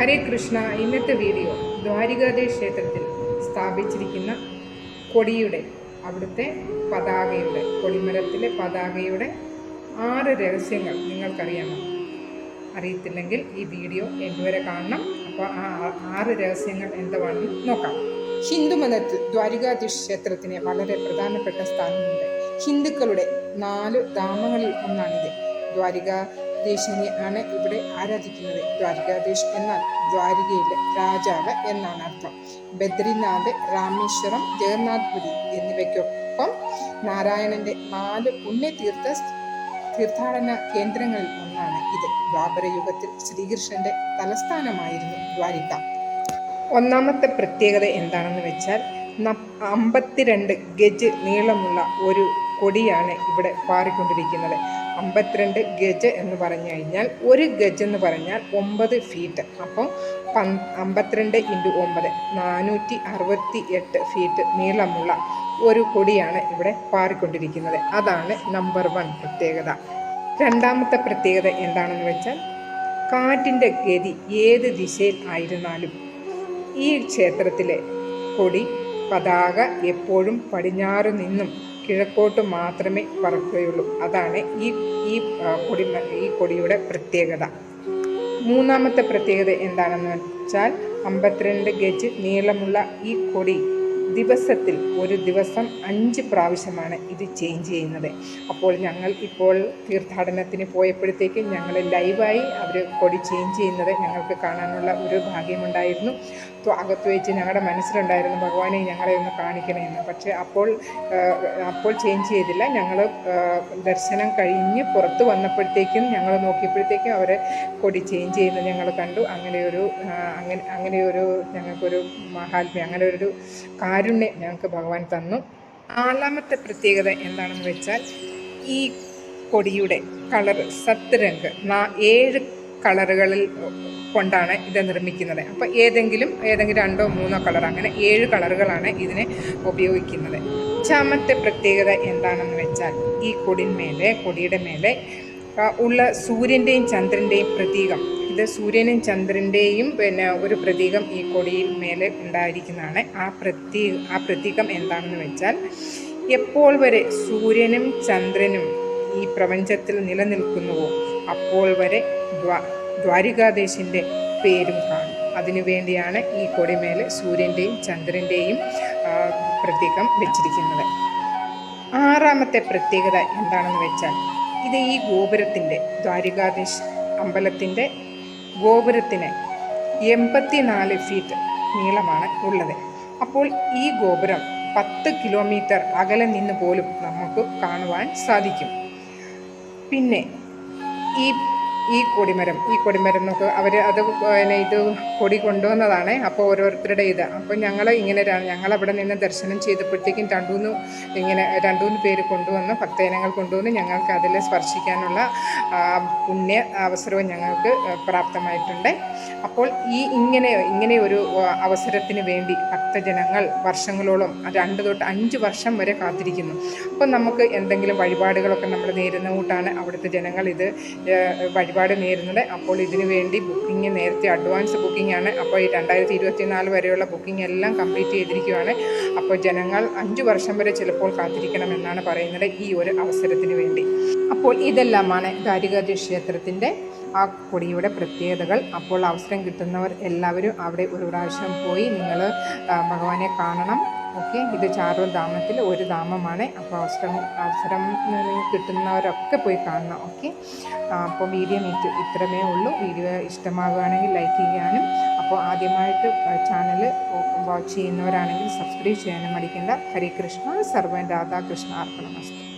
ഹരേ കൃഷ്ണ ഇന്നത്തെ വീഡിയോ ദ്വാരികാദേവ് ക്ഷേത്രത്തിൽ സ്ഥാപിച്ചിരിക്കുന്ന കൊടിയുടെ അവിടുത്തെ പതാകയുടെ കൊടിമരത്തിലെ പതാകയുടെ ആറ് രഹസ്യങ്ങൾ നിങ്ങൾക്കറിയാമോ? അറിയത്തില്ലെങ്കിൽ ഈ വീഡിയോ എന്തുവരെ കാണണം? അപ്പോൾ ആ ആറ് രഹസ്യങ്ങൾ എന്താണെന്ന് നോക്കാം. ഹിന്ദു മതത്തിൽ ദ്വാരികാധീഷ് ക്ഷേത്രത്തിന് വളരെ പ്രധാനപ്പെട്ട സ്ഥാനമുണ്ട്. ഹിന്ദുക്കളുടെ നാല് ധാമങ്ങളിൽ ഒന്നാണിത്. ദ്വാരികാധീശനെ ആണ് ഇവിടെ ആരാധിക്കുന്നത്. ദ്വാരികാധീഷ് എന്നാൽ ദ്വാരികയിലെ രാജാവ് എന്നാണ് അർത്ഥം. ബദ്രിനാഥ് രാമേശ്വരം ജഗന്നാഥ്പുരി എന്നിവയ്ക്കൊപ്പം നാരായണന്റെ നാല് പുണ്യതീർത്ഥ തീർത്ഥാടന കേന്ദ്രങ്ങളിൽ ഒന്നാണ് ഇത്. ദ്വാപര യുഗത്തിൽ ശ്രീകൃഷ്ണന്റെ തലസ്ഥാനമായിരുന്നു ദ്വാരിക. ഒന്നാമത്തെ പ്രത്യേകത എന്താണെന്ന് വെച്ചാൽ അമ്പത്തിരണ്ട് ഗജ് നീളമുള്ള ഒരു കൊടിയാണ് ഇവിടെ പാറിക്കൊണ്ടിരിക്കുന്നത്. അമ്പത്തിരണ്ട് ഗജ് എന്ന് പറഞ്ഞു കഴിഞ്ഞാൽ ഒരു ഗജ് എന്ന് പറഞ്ഞാൽ ഒമ്പത് ഫീറ്റ് അപ്പോൾ പൻ അമ്പത്തിരണ്ട് ഇന്റു ഒമ്പത് നാനൂറ്റി അറുപത്തി എട്ട് ഫീറ്റ് നീളമുള്ള ഒരു കൊടിയാണ് ഇവിടെ പാറിക്കൊണ്ടിരിക്കുന്നത്. അതാണ് നമ്പർ വൺ പ്രത്യേകത. രണ്ടാമത്തെ പ്രത്യേകത എന്താണെന്ന് വെച്ചാൽ കാറ്റിന്റെ ഗതി ഏത് ദിശയിൽ ആയിരുന്നാലും ഈ ക്ഷേത്രത്തിലെ കൊടി പതാക എപ്പോഴും പടിഞ്ഞാറ് നിന്നും കിഴക്കോട്ട് മാത്രമേ പറക്കുകയുള്ളൂ. അതാണ് ഈ ഈ കൊടി ഈ കൊടിയുടെ പ്രത്യേകത. മൂന്നാമത്തെ പ്രത്യേകത എന്താണെന്ന് വെച്ചാൽ അമ്പത്തിരണ്ട് ഗജ് നീളമുള്ള ഈ കൊടി ദിവസത്തിൽ ഒരു ദിവസം അഞ്ച് പ്രാവശ്യമാണ് ഇത് ചേഞ്ച് ചെയ്യുന്നത്. അപ്പോൾ ഞങ്ങൾ ഇപ്പോൾ തീർത്ഥാടനത്തിന് പോയപ്പോഴത്തേക്ക് ഞങ്ങൾ ലൈവായി അവർ കൊടി ചേഞ്ച് ചെയ്യുന്നത് ഞങ്ങൾക്ക് കാണാനുള്ള ഒരു ഭാഗ്യമുണ്ടായിരുന്നു. അകത്ത് വെച്ച് ഞങ്ങളുടെ മനസ്സിലുണ്ടായിരുന്നു ഭഗവാനെ ഞങ്ങളെ ഒന്ന് കാണിക്കണമെന്ന് പക്ഷേ അപ്പോൾ അപ്പോൾ ചേഞ്ച് ചെയ്തില്ല. ഞങ്ങൾ ദർശനം കഴിഞ്ഞ് പുറത്ത് വന്നപ്പോഴത്തേക്കും ഞങ്ങൾ നോക്കിയപ്പോഴത്തേക്കും അവരെ കൊടി ചേഞ്ച് ചെയ്യുന്നത് ഞങ്ങൾ കണ്ടു. അങ്ങനെയൊരു അങ്ങനെ അങ്ങനെയൊരു ഞങ്ങൾക്കൊരു മഹാത്മ്യം അങ്ങനെ ഒരു കാരുണ്യം ഞങ്ങൾക്ക് ഭഗവാൻ തന്നു. നാലാമത്തെ പ്രത്യേകത എന്താണെന്ന് വെച്ചാൽ ഈ കൊടിയുടെ കളർ സത്ത് രംഗ് നാ- ഏഴ് കളറുകളിൽ കൊണ്ടാണ് ഇത് നിർമ്മിക്കുന്നത്. അപ്പോൾ ഏതെങ്കിലും ഏതെങ്കിലും രണ്ടോ മൂന്നോ കളർ അങ്ങനെ ഏഴ് കളറുകളാണ് ഇതിനെ ഉപയോഗിക്കുന്നത്. അഞ്ചാമത്തെ പ്രത്യേകത എന്താണെന്ന് വെച്ചാൽ ഈ കൊടിന്മേലെ കൊടിയുടെ മേലെ ഉള്ള സൂര്യന്റെയും ചന്ദ്രന്റെയും പ്രതീകം ഇത് സൂര്യനും ചന്ദ്രന്റെയും പിന്നെ ഒരു പ്രതീകം ഈ കൊടിയിൽ മേലെ ഉണ്ടായിരിക്കുന്നതാണ്. ആ പ്രതീ ആ പ്രതീകം എന്താണെന്ന് വെച്ചാൽ എപ്പോൾ വരെ സൂര്യനും ചന്ദ്രനും ഈ പ്രപഞ്ചത്തിൽ നിലനിൽക്കുന്നുവോ അപ്പോൾ വരെ ദ്വാ ദ്വാരികാദേശിന്റെ പേരും കാണും. അതിനുവേണ്ടിയാണ് ഈ കൊടിമേലെ സൂര്യന്റെയും ചന്ദ്രന്റെയും പ്രതീകം വെച്ചിരിക്കുന്നത്. ആറാമത്തെ പ്രത്യേകത എന്താണെന്ന് വെച്ചാൽ ഇത് ഈ ഗോപുരത്തിന്റെ ദ്വാരികാദേശ് അമ്പലത്തിന്റെ ഗോപുരത്തിന് എൺപത്തിനാല് ഫീറ്റ് നീളമാണ് ഉള്ളത്. അപ്പോൾ ഈ ഗോപുരം പത്ത് കിലോമീറ്റർ അകലെ നിന്ന് പോലും നമുക്ക് കാണുവാൻ സാധിക്കും. പിന്നെ ഈ ഈ കൊടിമരം ഈ കൊടിമരം നോക്ക് അവർ അത് പിന്നെ ഇത് കൊടി കൊണ്ടുവന്നതാണ്. അപ്പോൾ ഓരോരുത്തരുടെ ഇത്. അപ്പോൾ ഞങ്ങൾ ഇങ്ങനെ അവിടെ നിന്ന് ദർശനം ചെയ്തപ്പോഴത്തേക്കും രണ്ടുമൂന്ന് ഇങ്ങനെ രണ്ടുമൂന്ന് പേര് കൊണ്ടുവന്ന് ഭക്തജനങ്ങൾ കൊണ്ടുവന്ന്. ഞങ്ങൾക്ക് അതിൽ സ്പർശിക്കാനുള്ള പുണ്യ അവസരവും ഞങ്ങൾക്ക് പ്രാപ്തമായിട്ടുണ്ട്. അപ്പോൾ ഈ ഇങ്ങനെ ഇങ്ങനെ ഒരു അവസരത്തിന് വേണ്ടി ഭക്തജനങ്ങൾ വർഷങ്ങളോളം രണ്ട് തൊട്ട് അഞ്ച് വർഷം വരെ കാത്തിരിക്കുന്നു. അപ്പോൾ നമുക്ക് എന്തെങ്കിലും വഴിപാടുകളൊക്കെ നമ്മൾ നേരുന്ന കൂട്ടാണ് അവിടുത്തെ ജനങ്ങൾ ഇത് ഏഹ്, വഴിപാട് നേരുന്നത് അപ്പോൾ ഇതിനു വേണ്ടി ബുക്കിംഗ് നേരത്തെ അഡ്വാൻസ് ബുക്കിംഗ് ആണ്. അപ്പോൾ ഈ രണ്ടായിരത്തി ഇരുപത്തി നാല് വരെയുള്ള ബുക്കിംഗ് എല്ലാം കംപ്ലീറ്റ് ചെയ്തിരിക്കുകയാണ് അപ്പോൾ ജനങ്ങൾ അഞ്ച് വർഷം വരെ ചിലപ്പോൾ കാത്തിരിക്കണമെന്നാണ് പറയുന്നത് ഈ ഒരു അവസരത്തിന് വേണ്ടി. അപ്പോൾ ഇതെല്ലാമാണ് ദ്വാരികാധി ക്ഷേത്രത്തിന്റെ ആ കൊടിയുടെ പ്രത്യേകതകൾ. അപ്പോൾ അവസരം കിട്ടുന്നവർ എല്ലാവരും അവിടെ ഒരു പ്രാവശ്യം പോയി നിങ്ങൾ ഭഗവാനെ കാണണം. ഓക്കെ ഇത് ചാറൂർ ധാമത്തിൽ ഒരു ധാമമാണ് അപ്പോൾ അവസരം അവസരം കിട്ടുന്നവരൊക്കെ പോയി കാണണം ഓക്കെ? അപ്പോൾ വീഡിയോ മീറ്റ് ഇത്രമേ ഉള്ളൂ. വീഡിയോ ഇഷ്ടമാകുകയാണെങ്കിൽ ലൈക്ക് ചെയ്യാനും അപ്പോൾ ആദ്യമായിട്ട് ചാനൽ വാച്ച് ചെയ്യുന്നവരാണെങ്കിൽ സബ്സ്ക്രൈബ് ചെയ്യാനും മടിക്കേണ്ട. ഹരികൃഷ്ണ സർവൻ രാധാകൃഷ്ണ അർപ്പണമസ്തു.